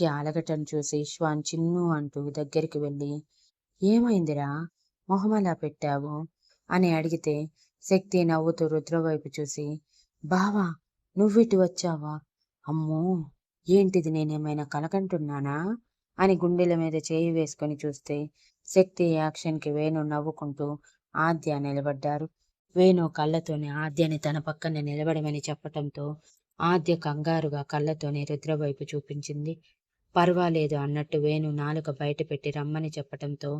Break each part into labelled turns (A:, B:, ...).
A: ప్రజ్ఞ ఆలగటం చూసి శ్వాన్ చిన్ను అంటూ దగ్గరికి వెళ్ళి ఏమైందిరా? మొహమలా పెట్టావు? అని అడిగితే శక్తి నవ్వుతూ రుద్ర వైపు చూసి బావా నువ్విటు వచ్చావా? అమ్మో ఏంటిది నేనేమైనా కలకంటున్నానా? అని గుండెల మీద చేయి వేసుకొని చూస్తే శక్తి యాక్షన్కి వేణు నవ్వుకుంటూ ఆద్య నిలబడ్డారు. వేణు కళ్ళతోనే ఆద్యని తన పక్కన నిలబడమని చెప్పటంతో ఆద్య కంగారుగా కళ్ళతోనే రుద్ర వైపు చూపించింది. పర్వాలేదు అన్నట్టు వేణు నాలుక బయటపెట్టి రమ్మని చెప్పటంతో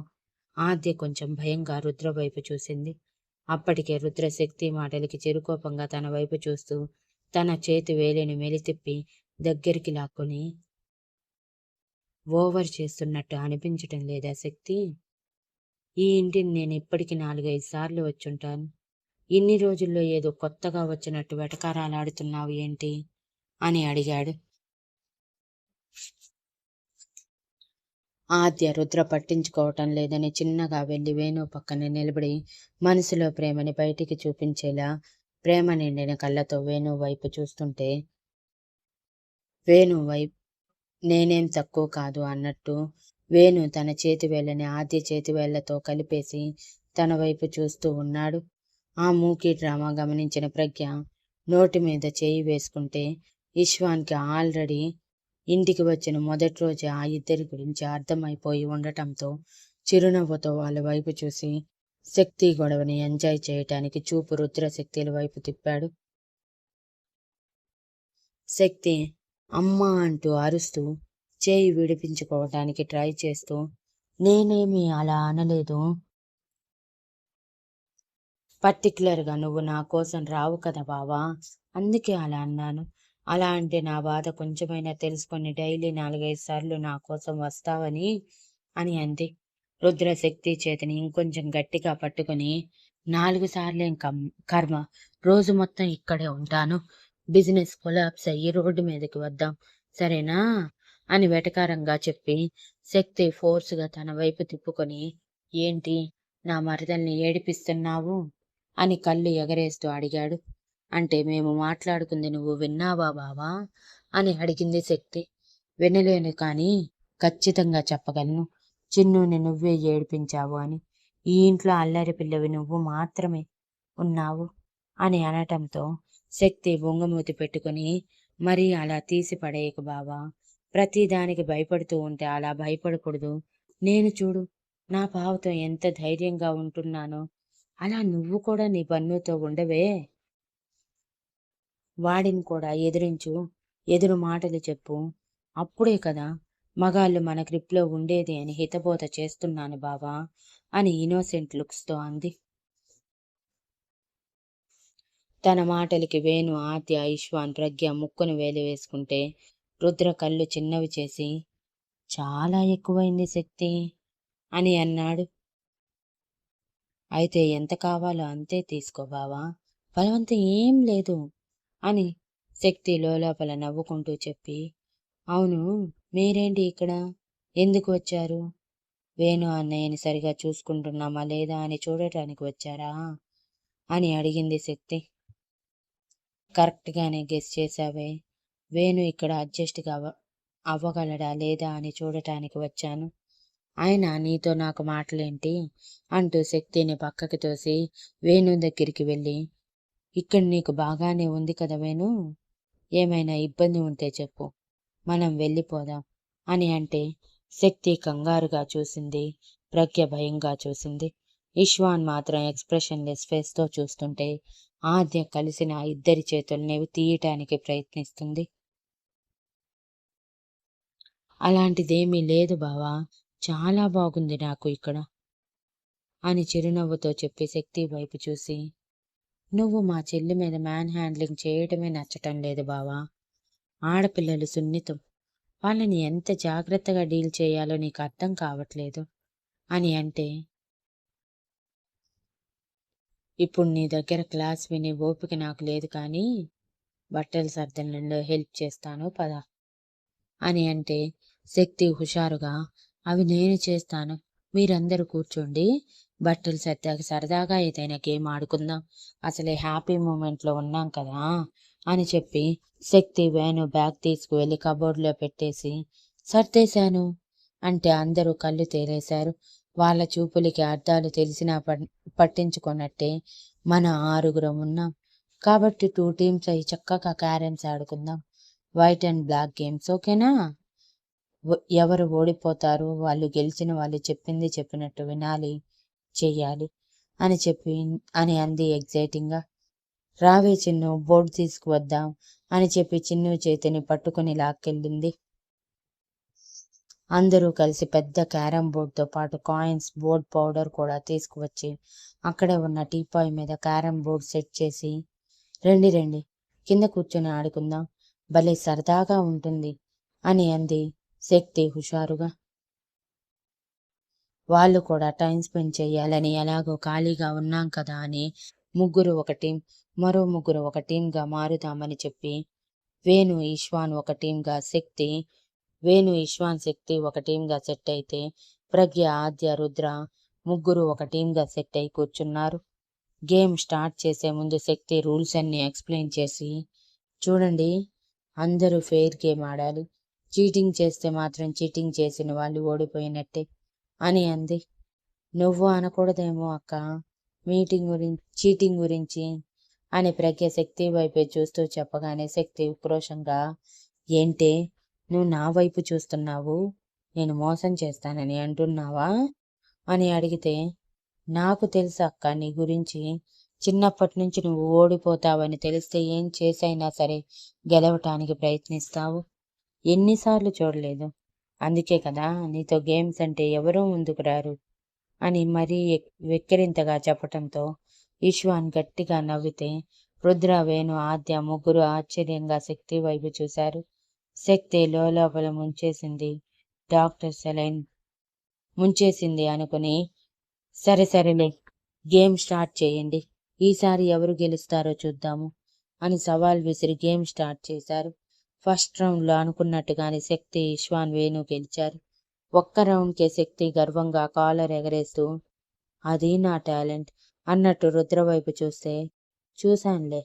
A: ఆద్య కొంచెం భయంగా రుద్ర వైపు చూసింది. అప్పటికే రుద్ర శక్తి మాటలకి చిరుకోపంగా తన వైపు చూస్తూ తన చేతి వేలిని మెలితిప్పి దగ్గరికి లాక్కొని ఓవర్ చేస్తున్నట్టు అనిపించటం లేదా శక్తి? ఈ ఇంటిని నేను ఇప్పటికి నాలుగైదు సార్లు వచ్చుంటాను. ఇన్ని రోజుల్లో ఏదో కొత్తగా వచ్చినట్టు వెటకారాలాడుతున్నావు ఏంటి? అని అడిగాడు. ఆద్య రుద్ర పట్టించుకోవటం లేదని చిన్నగా వెళ్ళి వేణు పక్కనే నిలబడి మనసులో ప్రేమని బయటికి చూపించేలా ప్రేమ నిండిన కళ్ళతో వేణు వైపు చూస్తుంటే వేణు వైపు నేనేం తక్కువ కాదు అన్నట్టు వేణు తన చేతివేళ్ళని ఆద్య చేతివేళ్ళతో కలిపేసి తన వైపు చూస్తూ ఉన్నాడు. ఆ మూకీ డ్రామా గమనించిన ప్రజ్ఞ నోటి మీద చేయి వేసుకుంటే ఇష్వాన్కి ఆల్రెడీ ఇంటికి వచ్చిన మొదటి రోజు ఆ ఇద్దరి గురించి అర్థమైపోయి ఉండటంతో చిరునవ్వుతో వాళ్ళ వైపు చూసి శక్తి గొడవని ఎంజాయ్ చేయటానికి చూపు రుద్రశక్తిల వైపు తిప్పాడు. శక్తి అమ్మ అంటూ అరుస్తూ చేయి విడిపించుకోవటానికి ట్రై చేస్తూ నేనేమి అలా అనలేదు. పర్టికులర్గా నువ్వు నా కోసం రావు కదా బావా అందుకే అలా అన్నాను. అలా అంటే నా బాధ కొంచెమైనా తెలుసుకొని డైలీ నాలుగైదు సార్లు నా కోసం వస్తావని అని అంది. రుద్ర శక్తి చేతిని ఇంకొంచెం గట్టిగా పట్టుకుని నాలుగు సార్లేం కర్మ రోజు మొత్తం ఇక్కడే ఉంటాను. బిజినెస్ కొలాప్స్ అయ్యి రోడ్డు మీదకి వద్దాం. సరేనా? అని వెటకారంగా చెప్పి శక్తి ఫోర్స్గా తన వైపు తిప్పుకొని ఏంటి నా మరదల్ని ఏడిపిస్తున్నావు? అని కళ్ళు ఎగరేస్తూ అడిగాడు. అంటే మేము మాట్లాడుకుంది నువ్వు విన్నావా బావా? అని అడిగింది శక్తి. వినలేను కానీ ఖచ్చితంగా చెప్పగలను. చిన్నుని నువ్వే ఏడిపించావు అని. ఈ ఇంట్లో అల్లరి పిల్లవి నువ్వు మాత్రమే ఉన్నావు అని అనటంతో శక్తి బొంగమూతి పెట్టుకుని మరీ అలా తీసి పడేయకు బావా. ప్రతిదానికి భయపడుతూ ఉంటే అలా భయపడకూడదు. నేను చూడు నా పావుతో ఎంత ధైర్యంగా ఉంటున్నానో. అలా నువ్వు కూడా నీ పన్నుతో ఉండవే. వాడిని కూడా ఎదిరించు ఎదురు మాటలు చెప్పు. అప్పుడే కదా మగాళ్ళు మన గ్రిప్లో ఉండేది అని హితబోధ చేస్తున్నాను బావా అని ఇన్నోసెంట్ లుక్స్తో అంది. తన మాటలకి వేణు ఆద్య ఐశ్వాన్ ప్రజ్ఞ ముక్కును వేలు వేసుకుంటే రుద్ర కళ్ళు చిన్నవి చేసి చాలా ఎక్కువైంది శక్తి అని అన్నాడు. అయితే ఎంత కావాలో అంతే తీసుకో బావా బలవంతం ఏం లేదు. అని శక్తి లోపల నవ్వుకుంటూ చెప్పి అవును మీరేంటి ఇక్కడ? ఎందుకు వచ్చారు? వేణు అన్నయ్యని సరిగా చూసుకుంటున్నామా లేదా అని చూడటానికి వచ్చారా? అని అడిగింది శక్తి. కరెక్ట్గానే గెస్ చేశావే. వేణు ఇక్కడ అడ్జస్ట్ అవ్వ అవ్వగలడా లేదా అని చూడటానికి వచ్చాను. ఆయన నీతో నాకు మాటలేంటి? అంటూ శక్తిని పక్కకి తోసి వేణు దగ్గరికి వెళ్ళి ఇక్కడ నీకు బాగానే ఉంది కదా వేణు? ఏమైనా ఇబ్బంది ఉంటే చెప్పు. మనం వెళ్ళిపోదాం అని అంటే శక్తి కంగారుగా చూసింది ప్రజ్ఞ భయంగా చూసింది. ఇష్వాన్ మాత్రం ఎక్స్ప్రెషన్లెస్ ఫేస్తో చూస్తుంటే ఆద్య కలిసిన ఇద్దరి చేతుల్ని తీయటానికి ప్రయత్నిస్తుంది. అలాంటిదేమీ లేదు బావా చాలా బాగుంది నాకు ఇక్కడ అని చిరునవ్వుతో చెప్పి శక్తి వైపు చూసి నువ్వు మా చెల్లి మీద మ్యాన్ హ్యాండ్లింగ్ చేయటమే నచ్చటం లేదు బావా. ఆడపిల్లలు సున్నితం. వాళ్ళని ఎంత జాగ్రత్తగా డీల్ చేయాలో నీకు అర్థం కావట్లేదు. అని అంటే ఇప్పుడు నీ దగ్గర క్లాస్ వినే ఓపిక నాకు లేదు కానీ బట్టల సర్దనలో హెల్ప్ చేస్తాను పద అని అంటే శక్తి హుషారుగా అవి నేను చేస్తాను. మీరందరూ కూర్చోండి. బట్టలు సర్దాక సరదాగా ఏదైనా గేమ్ ఆడుకుందాం. అసలే హ్యాపీ మూమెంట్లో ఉన్నాం కదా అని చెప్పి శక్తి వేణు బ్యాగ్ తీసుకువెళ్ళి కబోర్డ్లో పెట్టేసి సర్దేశాను. అంటే అందరూ కళ్ళు తేలేశారు వాళ్ళ చూపులకి అర్థాలు తెలిసినా పట్టించుకున్నట్టే మన ఆరుగురం ఉన్నాం. కాబట్టి టూ టీమ్స్ అయి చక్కగా క్యారమ్స్ ఆడుకుందాం. వైట్ అండ్ బ్లాక్ గేమ్స్ ఓకేనా? ఎవరు ఓడిపోతారు వాళ్ళు గెలిచిన వాళ్ళు చెప్పింది చెప్పినట్టు వినాలి. చెయ్యాలి అని చెప్పి అని అంది ఎగ్జైటింగ్గా. రావే చిన్ను బోర్డు తీసుకువద్దాం అని చెప్పి చిన్ను చేతిని పట్టుకుని లాక్కెళ్ళింది. అందరూ కలిసి పెద్ద క్యారమ్ బోర్డుతో పాటు కాయిన్స్ బోర్డ్ పౌడర్ కూడా తీసుకువచ్చి అక్కడే ఉన్న టీపాయ్ మీద క్యారమ్ బోర్డ్ సెట్ చేసి రండి రండి కింద కూర్చొని ఆడుకుందాం. భలే సరదాగా ఉంటుంది అని అంది శక్తి హుషారుగా. వాళ్ళు కూడా టైం స్పెండ్ చేయాలని ఎలాగో ఖాళీగా ఉన్నాం కదా అని ముగ్గురు ఒక టీం మరో ముగ్గురు ఒక టీంగా మారుదామని చెప్పి వేణు ఈశ్వాన్ ఒక టీంగా శక్తి వేణు ఈశ్వాన్ శక్తి ఒక టీంగా సెట్ అయితే ప్రజ్ఞ ఆద్య రుద్ర ముగ్గురు ఒక టీంగా సెట్ అయి కూర్చున్నారు. గేమ్ స్టార్ట్ చేసే ముందు శక్తి రూల్స్ అన్ని ఎక్స్ప్లెయిన్ చేసి చూడండి అందరూ ఫెయిర్ గేమ్ ఆడాలి. చీటింగ్ చేస్తే మాత్రం చీటింగ్ చేసిన వాళ్ళు ఓడిపోయినట్టే. అని అంది. నువ్వు అనకూడదేమో అక్క. మీటింగ్ గురించి చీటింగ్ గురించి అని ప్రజ్ఞ శక్తి వైపే చూస్తూ చెప్పగానే శక్తి ఉక్రోషంగా ఏంటే నువ్వు నా వైపు చూస్తున్నావు? నేను మోసం చేస్తానని అంటున్నావా? అని అడిగితే నాకు తెలుసు అక్క నీ గురించి. చిన్నప్పటి నుంచి నువ్వు ఓడిపోతావని తెలిస్తే ఏం చేసైనా సరే గెలవటానికి ప్రయత్నిస్తావు. ఎన్నిసార్లు చూడలేదు. అందుకే కదా నీతో గేమ్స్ అంటే ఎవరూ ముందుకు రారు అని మరీ వెక్కిరింతగా చెప్పటంతో ఈశ్వాన్ గట్టిగా నవ్వితే రుద్ర వేణు ఆద్య ముగ్గురు ఆశ్చర్యంగా శక్తి వైపు చూశారు. శక్తి లోపల ముంచేసింది డాక్టర్ సెలైన్. ముంచేసింది అనుకుని సరే సరేలే గేమ్ స్టార్ట్ చేయండి. ఈసారి ఎవరు గెలుస్తారో చూద్దాము అని సవాల్ విసిరి గేమ్ స్టార్ట్ చేశారు. ఫస్ట్ రౌండ్లో అనుకున్నట్టుగానే శక్తి ఇష్వాన్ వేణు గెలిచారు. ఒక్క రౌండ్కే శక్తి గర్వంగా కాలర్ ఎగరేస్తూ అది నా టాలెంట్ అన్నట్టు రుద్ర వైపు చూస్తే చూశానులే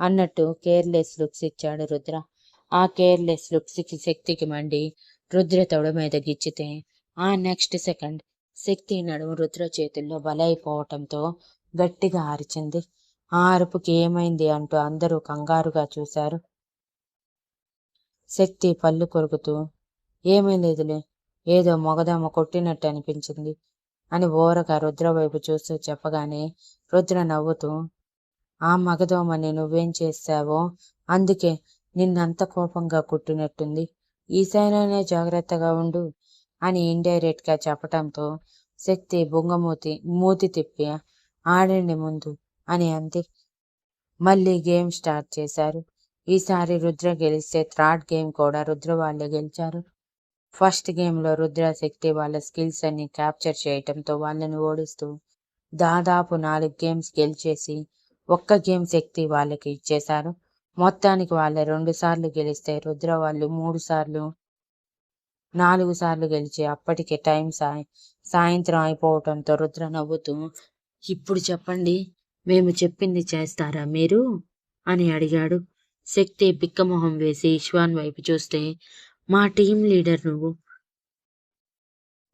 A: అన్నట్టు కేర్లెస్ లుక్స్ ఇచ్చాడు రుద్ర. ఆ కేర్లెస్ లుక్స్కి శక్తికి మండి రుద్ర తొడ మీద గిచ్చితే ఆ నెక్స్ట్ సెకండ్ శక్తి నడుము రుద్ర చేతుల్లో బలైపోవటంతో గట్టిగా అరిచింది. ఆ అరుపుకి ఏమైంది అంటూ అందరూ కంగారుగా చూశారు. శక్తి పళ్ళు కొరుకుతూ ఏమీ లేదులే ఏదో మొగదామ కొట్టినట్టు అనిపించింది అని ఓరగా రుద్ర వైపు చూస్తూ చెప్పగానే రుద్ర నవ్వుతూ ఆ మగదోమని నువ్వేం చేస్తావో అందుకే నిన్నంత కోపంగా కుట్టినట్టుంది. ఈసారైనా జాగ్రత్తగా ఉండు అని ఇండైరెక్ట్గా చెప్పటంతో శక్తి బొంగమూతి మూతి తిప్పి ఆడండి ముందు అని అంది. మళ్ళీ గేమ్ స్టార్ట్ చేశారు. ఈసారి రుద్ర గెలిస్తే థర్డ్ గేమ్ కూడా రుద్ర వాళ్ళే గెలిచారు. ఫస్ట్ గేమ్లో రుద్ర శక్తి వాళ్ళ స్కిల్స్ అన్ని క్యాప్చర్ చేయటంతో వాళ్ళని ఓడిస్తూ దాదాపు నాలుగు గేమ్స్ గెలిచేసి ఒక్క గేమ్ శక్తి వాళ్ళకి ఇచ్చేశారు. మొత్తానికి వాళ్ళ రెండు సార్లు గెలిస్తే రుద్ర వాళ్ళు మూడు సార్లు నాలుగు సార్లు గెలిచి అప్పటికే టైం సాయం సాయంత్రం అయిపోవటంతో రుద్ర నవ్వుతూ ఇప్పుడు చెప్పండి మేము చెప్పింది చేస్తారా మీరు? అని అడిగాడు. శక్తి పిక్కమొహం వేసి ఇష్వాన్ వైపు చూస్తే మా టీం లీడర్ నువ్వు.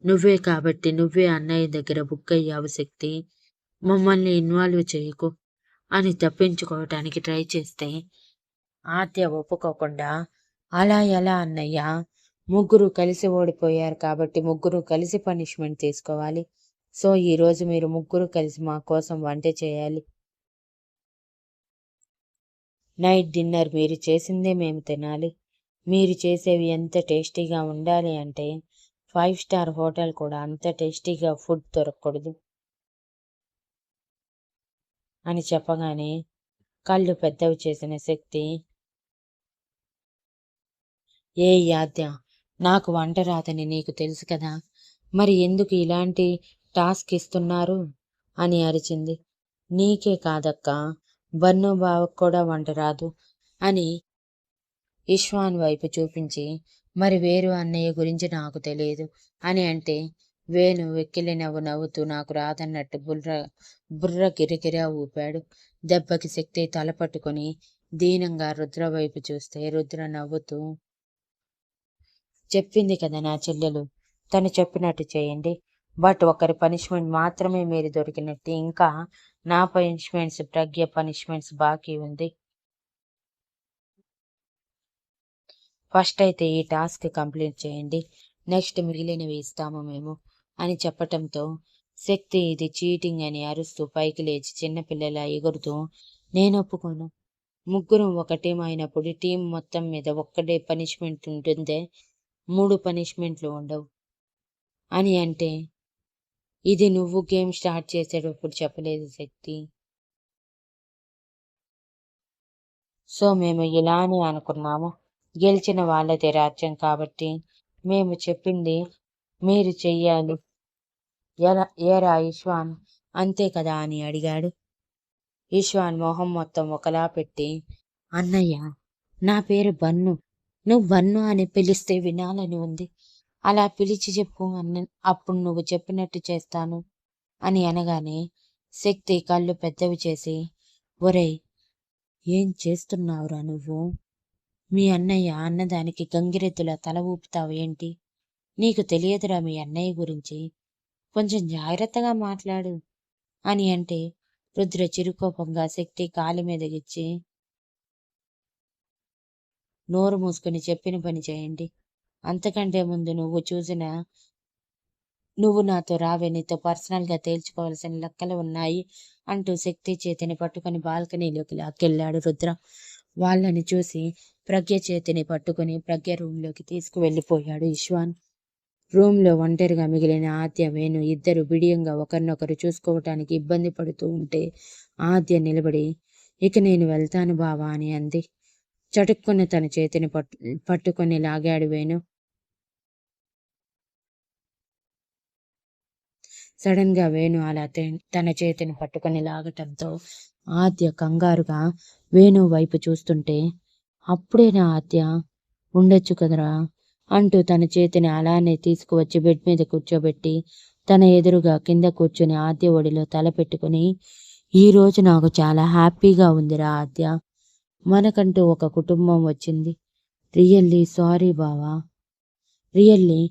A: నువ్వే కాబట్టి నువ్వే అన్నయ్య దగ్గర బుక్ అయ్యావు శక్తి. మమ్మల్ని ఇన్వాల్వ్ చేయకు అని తప్పించుకోవటానికి ట్రై చేస్తే ఆద్య ఒప్పుకోకుండా అలా ఎలా అన్నయ్య ముగ్గురు కలిసి ఓడిపోయారు కాబట్టి ముగ్గురు కలిసి పనిష్మెంట్ తీసుకోవాలి. సో ఈరోజు మీరు ముగ్గురు కలిసి మా కోసం వంట చేయాలి. నైట్ డిన్నర్ మీరు చేసిందే మేము తినాలి. మీరు చేసేవి ఎంత టేస్టీగా ఉండాలి అంటే ఫైవ్ స్టార్ హోటల్ కూడా అంత టేస్టీగా ఫుడ్ దొరకకూడదు అని చెప్పగానే కళ్ళు పెద్దవి చేసిన శక్తి ఏ యాద్య నాకు వంట రాదని నీకు తెలుసు కదా మరి ఎందుకు ఇలాంటి టాస్క్ ఇస్తున్నారు? అని అరిచింది. నీకే కాదక్క బన్ను బావకు కూడా వంట రాదు అని ఇష్వాన్ వైపు చూపించి మరి వేరు అన్నయ్య గురించి నాకు తెలియదు అని అంటే వేణు వెక్కిలి నవ్వు నవ్వుతూ నాకు రాదన్నట్టు బుర్ర బుర్ర గిరిగిరా ఊపాడు. దెబ్బకి శక్తి తలపట్టుకొని దీనంగా రుద్ర వైపు చూస్తే రుద్ర నవ్వుతూ చెప్పింది కదా నా చెల్లెలు తను చెప్పినట్టు చేయండి. బట్ ఒకరి పనిష్మెంట్ మాత్రమే మీరు దొరికినట్టు. ఇంకా నా పనిష్మెంట్స్ ప్రజ్ఞ పనిష్మెంట్స్ బాకీ ఉంది. ఫస్ట్ అయితే ఈ టాస్క్ కంప్లీట్ చేయండి. నెక్స్ట్ మిగిలినవి ఇస్తాము మేము అని చెప్పటంతో శక్తి ఇది చీటింగ్ అని అరుస్తూ పైకి లేచి చిన్నపిల్లల ఎగురుతూ నేను ఒప్పుకోను. ముగ్గురం ఒక టీం అయినప్పుడు టీం మొత్తం మీద ఒక్కటే పనిష్మెంట్ ఉంటుందే. మూడు పనిష్మెంట్లు ఉండవు అని అంటే ఇది నువ్వు గేమ్ స్టార్ట్ చేసేటప్పుడు చెప్పలేదు శక్తి. సో మేము ఇలానే అనుకున్నాము. గెలిచిన వాళ్ళదే రాజ్యం కాబట్టి మేము చెప్పింది మీరు చెయ్యాలి. ఎలా ఏరా ఈశ్వాన్ అంతే కదా అని అడిగాడు. ఈశ్వాన్ మొహం మొత్తం ఒకలా పెట్టి అన్నయ్య నా పేరు బన్ను. నువ్వు బన్ను అని పిలిస్తే వినాలని ఉంది. అలా పిలిచి చెప్పు అన్న అప్పుడు నువ్వు చెప్పినట్టు చేస్తాను అని అనగానే శక్తి కళ్ళు పెద్దవి చేసి ఒరేయ్ ఏం చేస్తున్నావురా నువ్వు? మీ అన్నయ్య అన్నదానికి గంగిరెద్దుల తల ఊపుతావు ఏంటి? నీకు తెలియదురా మీ అన్నయ్య గురించి. కొంచెం జాగ్రత్తగా మాట్లాడు అని అంటే రుద్ర చిరుకోపంగా శక్తి కాలి మీద గిచ్చి నోరు మూసుకొని చెప్పిన పని చేయండి. అంతకంటే ముందు నువ్వు చూసిన నువ్వు నాతో రావే నీతో పర్సనల్గా తేల్చుకోవాల్సిన లెక్కలు ఉన్నాయి అంటూ శక్తి చేతిని పట్టుకొని బాల్కనీలోకి లాక్కెళ్ళాడు రుద్ర. వాళ్ళని చూసి ప్రజ్ఞ చేతిని పట్టుకుని ప్రజ్ఞ రూమ్లోకి తీసుకువెళ్ళిపోయాడు ఇశ్వాన్. రూమ్లో ఒంటరిగా మిగిలిన ఆద్య వేణు ఇద్దరు బిడియంగా ఒకరినొకరు చూసుకోవటానికి ఇబ్బంది పడుతూ ఉంటే ఆద్య నిలబడి ఇక నేను వెళ్తాను బావా అని అంది. చటుక్కున తన చేతిని పట్టు పట్టుకొని లాగాడు వేణు. సడన్గా వేణు అలా తన చేతిని పట్టుకొని లాగటంతో ఆద్య కంగారుగా వేణు వైపు చూస్తుంటే అప్పుడేనా ఆద్య? ఉండొచ్చు కదరా? అంటూ తన చేతిని అలానే తీసుకువచ్చి బెడ్ మీద కూర్చోబెట్టి తన ఎదురుగా కింద కూర్చుని ఆద్య ఒడిలో తల పెట్టుకుని ఈరోజు నాకు చాలా హ్యాపీగా ఉందిరా ఆద్య. మనకంటూ ఒక కుటుంబం వచ్చింది. రియల్లీ సారీ బావా. రియల్లీ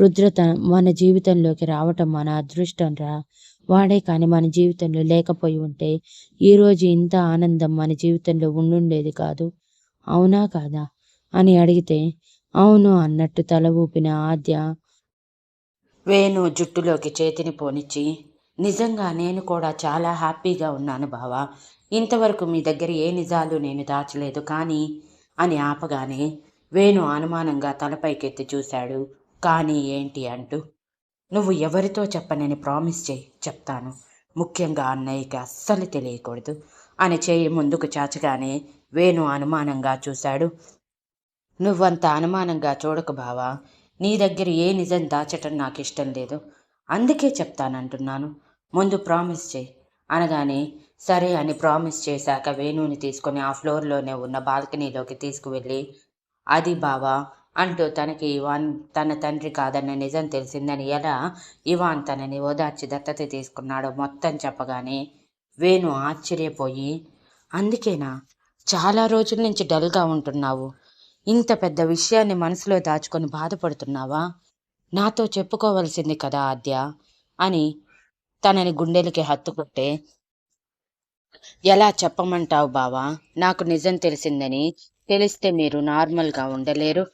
A: రుద్రత మన జీవితంలోకి రావటం మన అదృష్టం రా. వాడే కానీ మన జీవితంలో లేకపోయి ఉంటే ఈరోజు ఇంత ఆనందం మన జీవితంలో ఉండుండేది కాదు. అవునా కాదా? అని అడిగితే అవును అన్నట్టు తల ఊపిన ఆద్య వేణు జుట్టులోకి చేతిని పోనిచ్చి నిజంగా నేను కూడా చాలా హ్యాపీగా ఉన్నాను బావా. ఇంతవరకు మీ దగ్గర ఏ నిజాలు నేను దాచలేదు కానీ అని ఆపగానే వేణు అనుమానంగా తలపైకెత్తి చూశాడు. కానీ ఏంటి అంటూ నువ్వు ఎవరితో చెప్పనని ప్రామిస్ చేయి చెప్తాను. ముఖ్యంగా అన్నయ్యకి అస్సలు తెలియకూడదు. అని చేయి ముందుకు చాచగానే వేణు అనుమానంగా చూశాడు. నువ్వంత అనుమానంగా చూడకు బావా. నీ దగ్గర ఏ నిజం దాచటం నాకు ఇష్టం లేదు. అందుకే చెప్తానంటున్నాను. ముందు ప్రామిస్ చేయి. అనగానే సరే అని ప్రామిస్ చేశాక వేణుని తీసుకొని ఆ ఫ్లోర్లోనే ఉన్న బాల్కనీలోకి తీసుకువెళ్ళి అది బావా అంటూ తనకి ఇవాన్ తన తండ్రి కాదన్న నిజం తెలిసిందని ఎలా ఇవాన్ తనని ఓదార్చి దత్తత తీసుకున్నాడో మొత్తం చెప్పగానే వేణు ఆశ్చర్యపోయి అందుకేనా? చాలా రోజుల నుంచి డల్గా ఉంటున్నావు. ఇంత పెద్ద విషయాన్ని మనసులో దాచుకొని బాధపడుతున్నావా? నాతో చెప్పుకోవలసింది కదా ఆద్య అని తనని గుండెలకి హత్తుకుంటే ఎలా చెప్పమంటావు బావా? నాకు నిజం తెలిసిందని తెలిస్తే మీరు నార్మల్గా ఉండలేరు.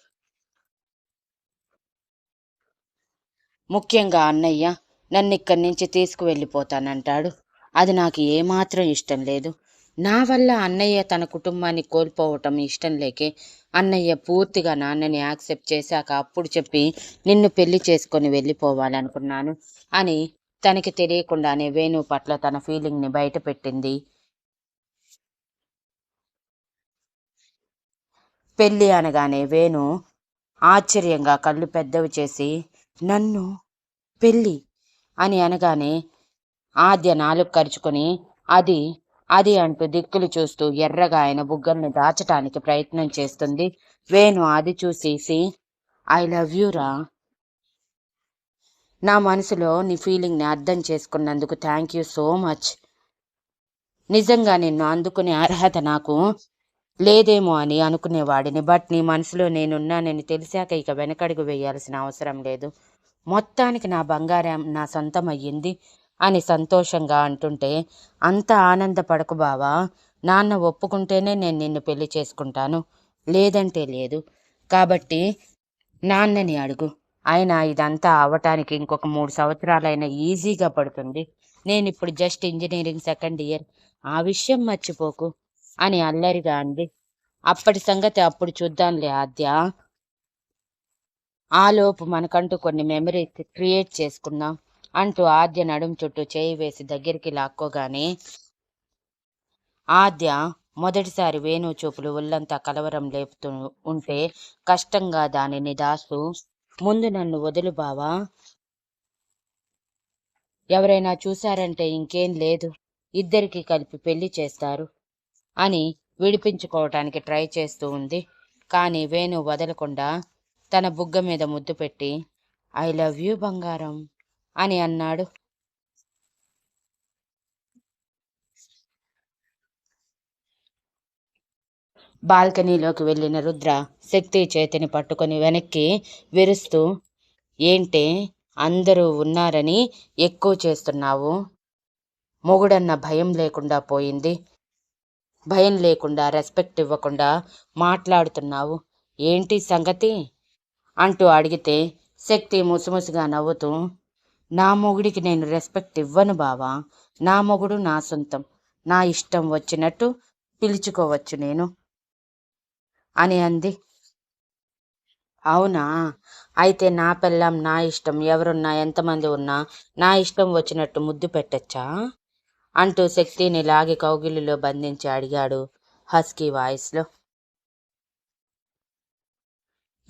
A: ముఖ్యంగా అన్నయ్య నన్నిక్కడి నుంచి తీసుకువెళ్ళిపోతానంటాడు. అది నాకు ఏమాత్రం ఇష్టం లేదు. నా వల్ల అన్నయ్య తన కుటుంబాన్ని కోల్పోవటం ఇష్టం లేకే అన్నయ్య పూర్తిగా నాన్నని యాక్సెప్ట్ చేశాక అప్పుడు చెప్పి నిన్ను పెళ్ళి చేసుకొని వెళ్ళిపోవాలనుకున్నాను అని తనకి తెలియకుండానే వేణు పట్ల తన ఫీలింగ్ని బయటపెట్టింది. పెళ్ళి అనగానే వేణు ఆశ్చర్యంగా కళ్ళు పెద్దవి చేసి నన్ను పెళ్ళి అని అనగానే ఆద్య నాలుగు కరుచుకొని అది అది అంటూ దిక్కులు చూస్తూ ఎర్రగా ఆయన బుగ్గల్ని దాచటానికి ప్రయత్నం చేస్తుంది. వేణు అది చూసేసి ఐ లవ్ యూ రా. నా మనసులో నీ ఫీలింగ్ని అర్థం చేసుకున్నందుకు థ్యాంక్ యూ సో మచ్. నిజంగా నిన్ను అందుకునే అర్హత నాకు లేదేమో అని అనుకునేవాడిని. బట్ నీ మనసులో నేనున్నానని తెలిసాక ఇక వెనకడుగు వేయాల్సిన అవసరం లేదు. మొత్తానికి నా బంగారం నా సొంతం అయ్యింది అని సంతోషంగా అంటుంటే అంత ఆనందపడకు బావా. నాన్న ఒప్పుకుంటేనే నేను నిన్ను పెళ్ళి చేసుకుంటాను. లేదంటే లేదు. కాబట్టి నాన్నని అడుగు. అయినా ఇదంతా అవటానికి ఇంకొక మూడు సంవత్సరాలైనా ఈజీగా పడుతుంది. నేను ఇప్పుడు జస్ట్ ఇంజనీరింగ్ సెకండ్ ఇయర్. ఆ విషయం మర్చిపోకు. అని అల్లరిగా అంది. అప్పటి సంగతి అప్పుడు చూద్దాంలే ఆద్య. ఆలోపు మనకంటూ కొన్ని మెమరీ క్రియేట్ చేసుకుందాం అంటూ ఆద్య నడుం చుట్టూ చేయి వేసి దగ్గరికి లాక్కోగానే ఆద్య మొదటిసారి వేణు చూపులు ఒళ్ళంతా కలవరం లేపుతూ ఉంటే కష్టంగా దానిని దాస్తూ ముందు నన్ను వదులు బావా. ఎవరైనా చూశారంటే ఇంకేం లేదు. ఇద్దరికి కలిపి పెళ్ళి చేస్తారు. అని విడిపించుకోవటానికి ట్రై చేస్తూ ఉంది. కానీ వేణు వదలకుండా తన బుగ్గ మీద ముద్దు పెట్టి ఐ లవ్ యూ బంగారం అని అన్నాడు. బాల్కనీలోకి వెళ్ళిన రుద్ర శక్తి చేతిని పట్టుకొని వెనక్కి విరుస్తూ ఏంటే అందరూ ఉన్నారని ఎక్కువ చేస్తున్నావు. మొగుడన్న భయం లేకుండా పోయింది. భయం లేకుండా రెస్పెక్ట్ ఇవ్వకుండా మాట్లాడుతున్నావు. ఏంటి సంగతి? అంటూ అడిగితే శక్తి ముసుముసుగా నవ్వుతూ నా మొగుడికి నేను రెస్పెక్ట్ ఇవ్వను బావా. నా మొగుడు నా సొంతం. నా ఇష్టం వచ్చినట్టు పిలుచుకోవచ్చు నేను. అని అంది. అవునా? అయితే నా పిల్లం నా ఇష్టం. ఎవరున్నా ఎంతమంది ఉన్నా నా ఇష్టం వచ్చినట్టు ముద్దు పెట్టచ్చా? అంటూ శక్తిని లాగి కౌగిలిలో బంధించి అడిగాడు హస్కీ వాయిస్లో.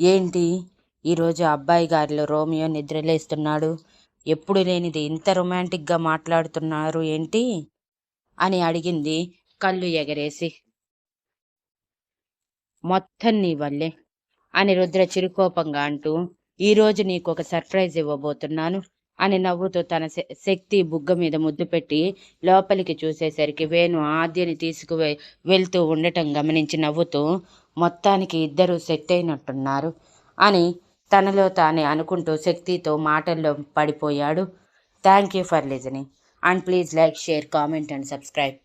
A: ఏంటి? ఈరోజు అబ్బాయి గారిలో రోమియో నిద్రలేస్తున్నాడు. ఎప్పుడు లేనిది ఇంత రొమాంటిక్గా మాట్లాడుతున్నారు ఏంటి? అని అడిగింది కళ్ళు ఎగరేసి. మొత్తం నీ వల్లే అని రుద్ర చిరుకోపంగా అంటూ ఈరోజు నీకు ఒక సర్ప్రైజ్ ఇవ్వబోతున్నాను. అని నవ్వుతూ తన శక్తి బుగ్గ మీద ముద్దు పెట్టి లోపలికి చూసేసరికి వేణు ఆద్యని తీసుకు వెళ్తూ ఉండటం గమనించి నవ్వుతూ మొత్తానికి ఇద్దరు సెట్ అయినట్టున్నారు అని తనలో తానే అనుకుంటూ శక్తితో మాటల్లో పడిపోయాడు. Thank you for listening and please like share comment and subscribe.